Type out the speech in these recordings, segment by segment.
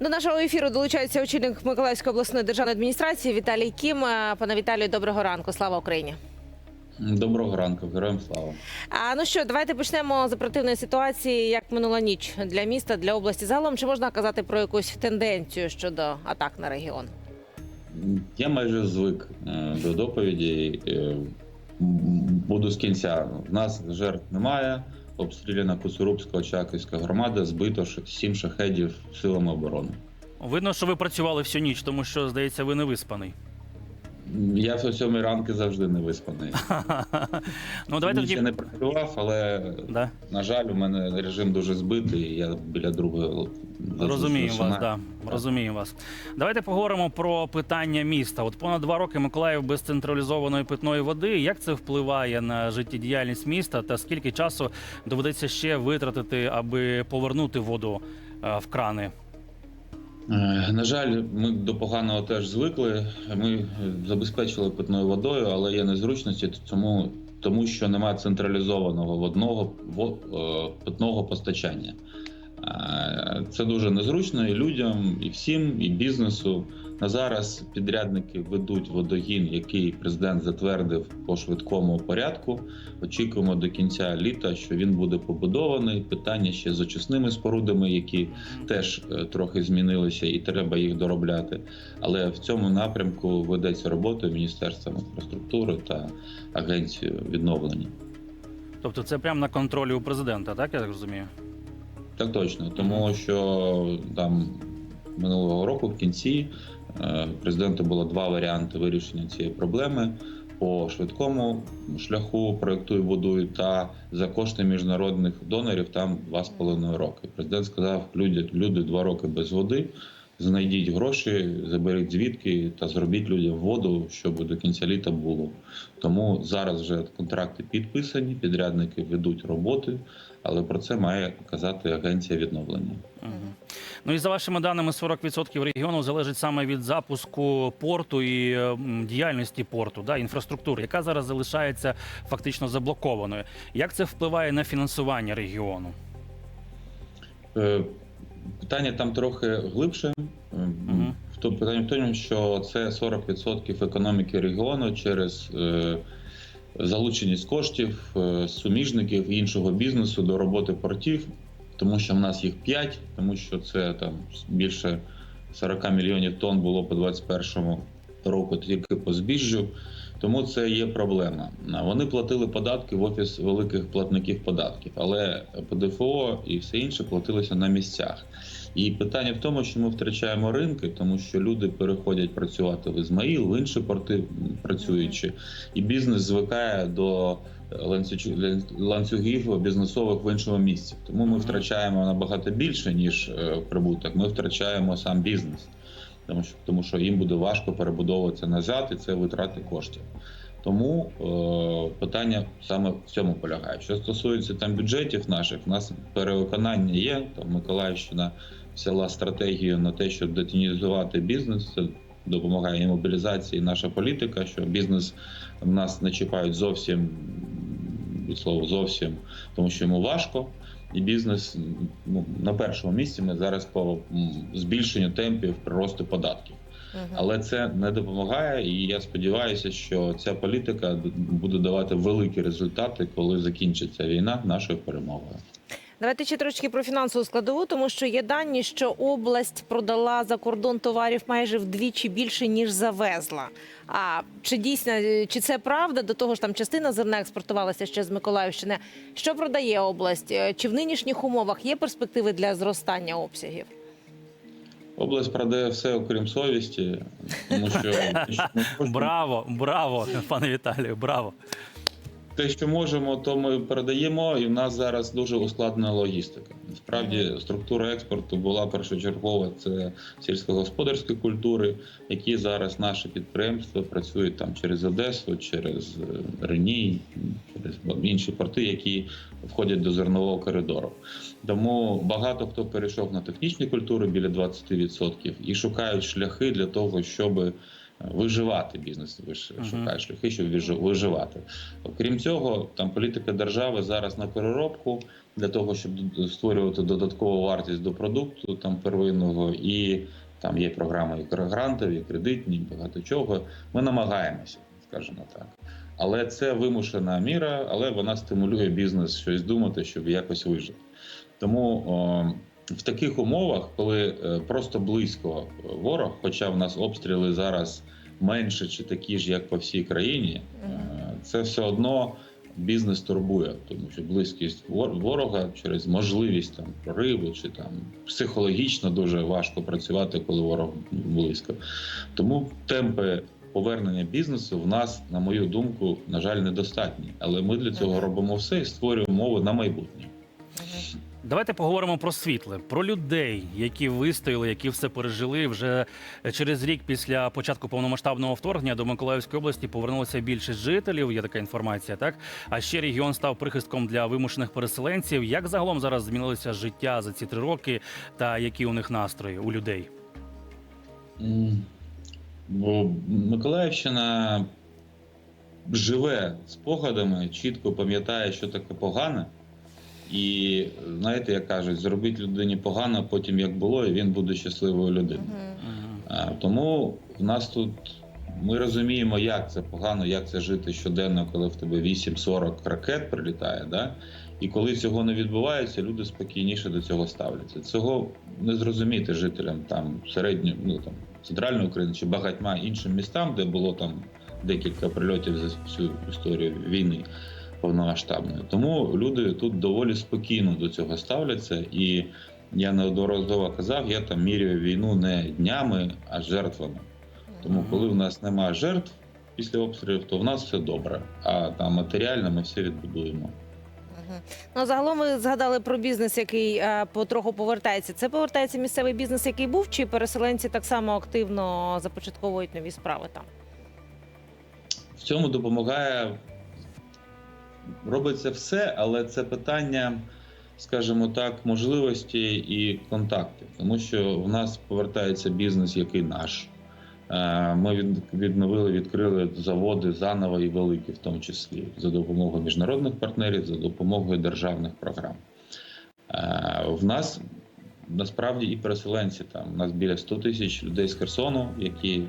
До нашого ефіру долучається очільник Миколаївської обласної державної адміністрації Віталій Кім. Е, Пане Віталію, доброго ранку. Слава Україні. Доброго ранку, героям слава. А ну що, давайте почнемо з оперативної ситуації, як минула ніч для міста, для області. Загалом чи можна казати про якусь тенденцію щодо атак на регіон? Я майже звик е, до доповіді. е, Буду з кінця. У нас жертв немає. Обстріляна Куцурубська Очаківська громада, збито сім шахедів силами оборони. Видно, що ви працювали всю ніч, тому що, здається, ви не виспаний. Я в сьомій ранки завжди не виспаний. ну, давайте я тоді. не працював, але Да. на жаль, у мене режим дуже збитий. Я біля другої Розуміємо вас, да. розуміємо вас. Давайте поговоримо про питання міста. От понад два роки Миколаїв без централізованої питної води. Як це впливає на життєдіяльність міста та скільки часу доведеться ще витратити, аби повернути воду е, в крани? Е, На жаль, ми до поганого теж звикли. Ми забезпечили питною водою, але є незручності, тому, тому що немає централізованого водного во- е, питного постачання. Е, Це дуже незручно і людям, і всім, і бізнесу. На зараз підрядники ведуть водогін, який президент затвердив по швидкому порядку. Очікуємо до кінця літа, що він буде побудований. Питання ще з очисними спорудами, які теж е, трохи змінилися, і треба їх доробляти. Але в цьому напрямку ведеться робота Міністерством інфраструктури та Агенцією відновлення. Тобто це прямо на контролі у президента, так я так розумію? Так точно, тому що там минулого року в кінці президенту було два варіанти вирішення цієї проблеми. По швидкому шляху проектую будую та за кошти міжнародних донорів там два з половиною роки. Президент сказав: люди, люди два роки без води. Знайдіть гроші, заберіть звідки та зробіть людям воду, щоб до кінця літа було. Тому зараз вже контракти підписані, підрядники ведуть роботи, але про це має казати агенція відновлення. Угу. Ну і за вашими даними, 40% регіону залежить саме від запуску порту і е, діяльності порту, да, інфраструктури, яка зараз залишається фактично заблокованою. Як це впливає на фінансування регіону? Е, Питання там трохи глибше. В питання в тому, що це 40% економіки регіону через е, залученість коштів, е, суміжників і іншого бізнесу до роботи портів, тому що в нас їх 5, тому що це там більше 40 мільйонів тонн було по 21 року тільки по збіжжю. Тому це є проблема. Вони платили податки в офіс великих платників податків, але ПДФО і все інше платилося на місцях. І питання в тому, що ми втрачаємо ринки, тому що люди переходять працювати в Ізмаїл, в інші порти працюючи, і бізнес звикає до ланцюг- ланцюгів бізнесових в іншому місці. Тому ми втрачаємо набагато більше ніж е, прибуток. Ми втрачаємо сам бізнес тому що тому що їм буде важко перебудовуватися назад, і це витрати коштів. Тому е, питання саме в цьому полягає. Що стосується там бюджетів наших, у нас перевиконання є. Там Миколаївщина взяла стратегію на те, щоб детінізувати бізнес. Це допомагає і мобілізації, наша політика, що бізнес в нас не чіпають зовсім від слова зовсім, тому що йому важко. І бізнес ну, на першому місці ми зараз по збільшенню темпів приросту податків. Але це не допомагає, і я сподіваюся, що ця політика буде давати великі результати, коли закінчиться війна нашою перемогою. Давайте ще трошки про фінансову складову, тому що є дані, що область продала за кордон товарів майже вдвічі більше ніж завезла. А чи дійсно е, чи це правда? До того ж, там частина зерна експортувалася ще з Миколаївщини. Що продає область? Е, Чи в нинішніх умовах є перспективи для зростання обсягів? Область продає все, окрім совісті, тому що Браво, браво, пане Віталію, браво. Те, що можемо, то ми передаємо, і в нас зараз дуже ускладнена логістика. Насправді структура експорту була першочергова це сільськогосподарські культури, які зараз наші підприємства працюють там через Одесу, через е, Реній, через інші порти, які входять до зернового коридору. Тому багато хто перейшов на технічні культури біля 20% і шукають шляхи для того, щоб виживати бізнес, виш- Мгм. шукає шляхи, щоб вижи- виживати. Окрім цього, там політика держави зараз на переробку для того, щоб створювати додаткову вартість до продукту там первинного, і там є програми і грантові, і кредитні, і багато чого. Ми намагаємося, скажімо так. Але це вимушена міра, але вона стимулює бізнес щось думати, щоб якось вижити. Тому в таких умовах, коли е, просто близько ворог, хоча в нас обстріли зараз менше чи такі ж, як по всій країні, е, це все одно бізнес турбує, тому що близькість ворога через можливість там прориву чи там психологічно дуже важко працювати, коли ворог близько. Тому темпи повернення бізнесу в нас, на мою думку, на жаль, недостатні. Але ми для цього робимо все і створюємо умови на майбутнє. Давайте поговоримо про світле, про людей, які вистояли, які все пережили. Вже через рік після початку повномасштабного вторгнення до Миколаївської області повернулося більшість жителів. Є така інформація, так а ще регіон став прихистком для вимушених переселенців. Як загалом зараз змінилося життя за ці три роки, та які у них настрої у людей? Бо Миколаївщина живе спогадами, чітко пам'ятає, що таке погане. І знаєте, як кажуть, зробіть людині погано, потім як було, і він буде щасливою людиною. А, Тому в нас тут ми розуміємо, як це погано, як це жити щоденно, коли в тебе 8-40 ракет прилітає. Да? І коли цього не відбувається, люди спокійніше до цього ставляться. Цього не зрозуміти жителям там середньої, ну там центральної України чи багатьма іншим містам, де було там декілька прильотів за всю історію війни повномасштабної. Тому люди тут доволі спокійно до цього ставляться. І я неодноразово казав, я там міряю війну не днями, а жертвами. Тому, коли в нас немає жертв після обстрілів, то в нас все добре. А там матеріально ми все відбудуємо. Ну, загалом ви згадали про бізнес, який е, потроху повертається. Це повертається місцевий бізнес, який був, чи переселенці так само активно започатковують нові справи там? В цьому допомагає робиться все, але це питання, скажімо так, можливості і контактів, тому що в нас повертається бізнес, який наш. Е, Ми відновили, відкрили заводи заново і великі, в тому числі за допомогою міжнародних партнерів, за допомогою державних програм. Е, В нас насправді і переселенці там. У нас біля 100 тисяч людей з Херсону, які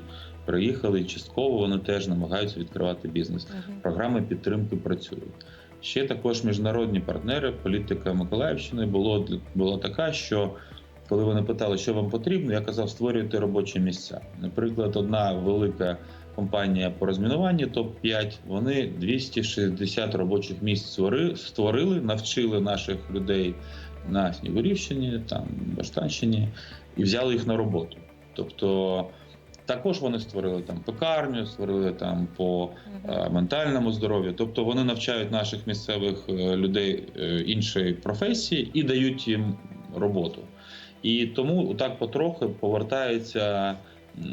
приїхали, і частково вони теж намагаються відкривати бізнес. Програми підтримки працюють. Ще також міжнародні партнери. Політика Миколаївщини було була така, що коли вони питали, що вам потрібно, я казав, створюйте робочі місця. Наприклад, одна велика компанія по розмінуванню топ 5 вони 260 робочих місць створи- створили, навчили наших людей на Снігурівщині, там Баштанщині, і взяли їх на роботу. Тобто також вони створили там пекарню, створили там по е, ментальному здоров'ю. Тобто вони навчають наших місцевих е, людей е, іншої професії і дають їм роботу. І тому так потрохи повертається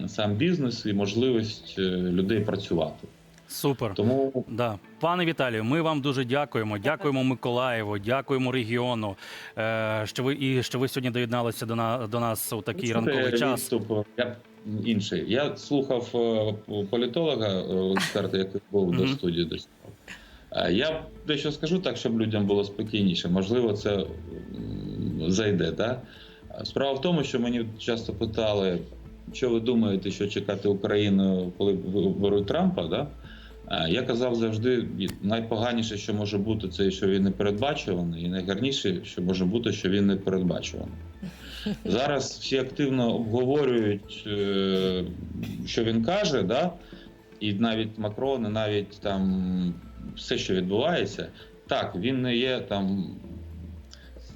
сам бізнес і можливість е, людей працювати. Супер. Тому Да, пане Віталію, ми вам дуже дякуємо. Дякуємо Миколаєву, дякуємо регіону. е, Що ви і що ви сьогодні доєдналися до на до нас у такий Слухайте, ранковий час. Я інший. Я слухав е, політолога, е, експерта, який був до студії. до. Я дещо скажу так, щоб людям було спокійніше. Можливо, це зайде. Да? Справа в тому, що мені часто питали, що ви думаєте, що чекати Україну, коли виберуть Трампа. Да? Е, Я казав завжди, найпоганіше, що може бути, це що він не передбачуваний, і найгарніше, що може бути, що він не передбачуваний. Зараз всі активно обговорюють, е, що він каже, да? і навіть Макрон, і навіть там все, що відбувається. Так, він не є там,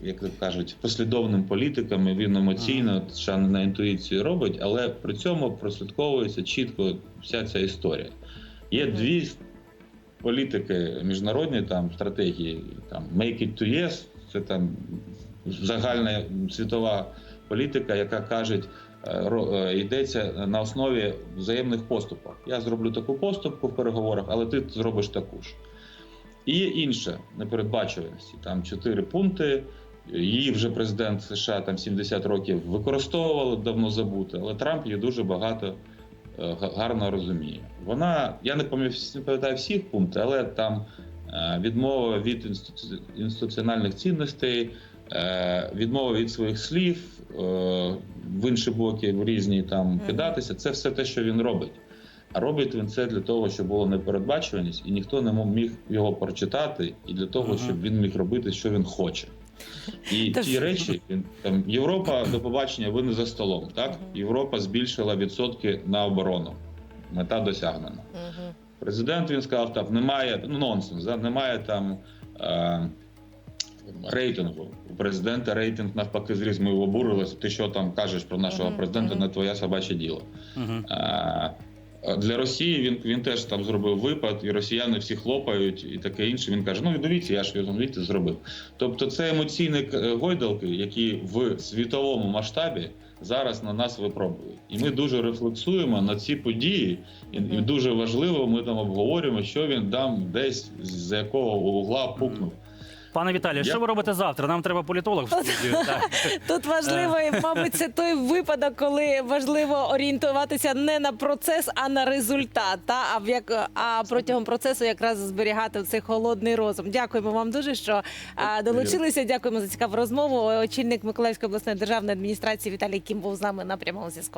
як кажуть, послідовним політиком, і він емоційно ще на інтуїції робить, але при цьому прослідковується чітко вся ця історія. Є дві політики міжнародні там стратегії, там make it to yes, це там загальна світова політика, яка каже, е, йдеться на основі взаємних поступок. Я зроблю таку поступку в переговорах, але ти зробиш таку ж. І є інша непередбачуваності. Там чотири пункти. Її вже президент США там 70 років використовували, давно забути, але Трамп її дуже багато га- гарно розуміє. Вона, я не пам'ятаю всіх пунктів, але там е, відмова від інституціональних цінностей, е, відмова від своїх слів, е, в інші боки в різні там кидатися. Це все те, що він робить. А робить він це для того, щоб була непередбачуваність, і ніхто не міг його прочитати, і для того, щоб він міг робити, що він хоче. І Тож- ті речі, він там Європа до побачення, ви не за столом. Так Європа збільшила відсотки на оборону. Мета досягнена. Президент він сказав, там немає ну, нонсенс, да? немає там е, рейтингу. У президента рейтинг навпаки зріс. Ми обурилися. Ти що там кажеш про нашого президента? Не твоє собаче діло. Е, Для Росії він, він теж там зробив випад, і росіяни всі хлопають, і таке інше. Він каже: Ну дивіться, я ж розумієте, зробив. Тобто, це емоційні е, гойдалки, які в світовому масштабі зараз на нас випробують. І ми дуже рефлексуємо на ці події, і, і дуже важливо, ми там обговорюємо, що він там десь з якого угла пукнув. Пане Віталію, що ви робите завтра? Нам треба політолог в студію. Так. Тут важливо, Е. і, мабуть, це той випадок, коли важливо орієнтуватися не на процес, а на результат. Та а в як а протягом процесу якраз зберігати цей холодний розум. Дякуємо вам дуже, що а, долучилися. Дякуємо за цікаву розмову. Очільник Миколаївської обласної державної адміністрації Віталій Кім був з нами на прямому зв'язку.